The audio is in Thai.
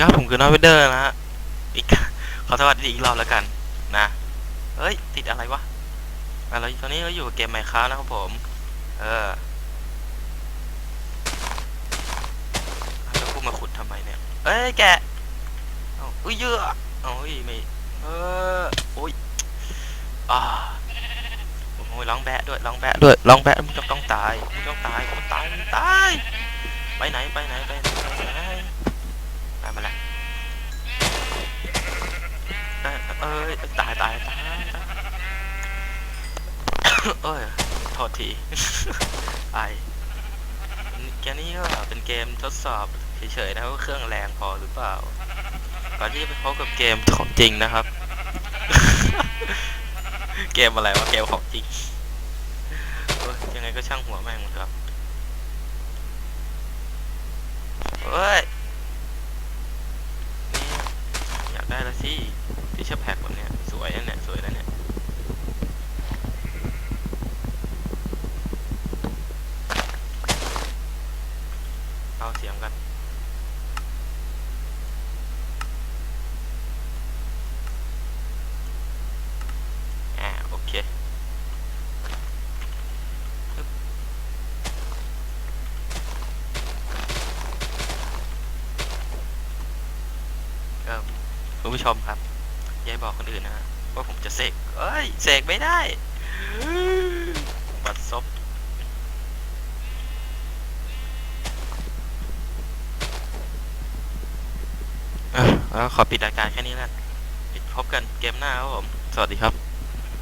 ครับผมคือน้อยเวเดอร์นะฮะอีกขอสวัสดีอีกรอบแล้วกัน นะเฮ้ย ติดอะไรวะอะไรตอนนี้เราอยู่กับเกมไมค้านะครับผม เออแล้วกูมาขุดทำไมเนี่ย เอ้ยแกเอาอุ้ยเยอะเอาอุ้ยไม่เออโอ้ยอ่าโอ้ยร้องแบะด้วยร้องแบะด้วยร้องแบะมึงต้องต้องตายมึงต้องตายตายตายไปไหนไปไหนไปไหนไปไหน ไปมาแล้วเอ้ยเอ้ยตายตายตายเอ้ยโทษทีไอแกนี้ก็เป็นเกมทดสอบเฉยๆนะว่าเครื่องแรงพอหรือเปล่าก่อนที่จะไปพบกับเกมของจริงนะครับ เกมอะไรวะเกมของจริงยังไงก็ช่างหัวแม่งมันครับเฮ้ยนี่ อยากได้แล้วสิที่ชอบแพ็กแบบเนี้ยสวยนะเนี่ยสวยนะเนี่ยเอาเสียงกันอ่าโอเคปึ๊บเอิ่ม คุณผู้ชมครับยายบอกคนอื่นนะว่าผมจะเสกเอ้ยเสกไม่ได้บัดซบเออแล้วขอปิดรายการแค่นี้แล้วพบกันเกมหน้าครับผม สวัสดีครับ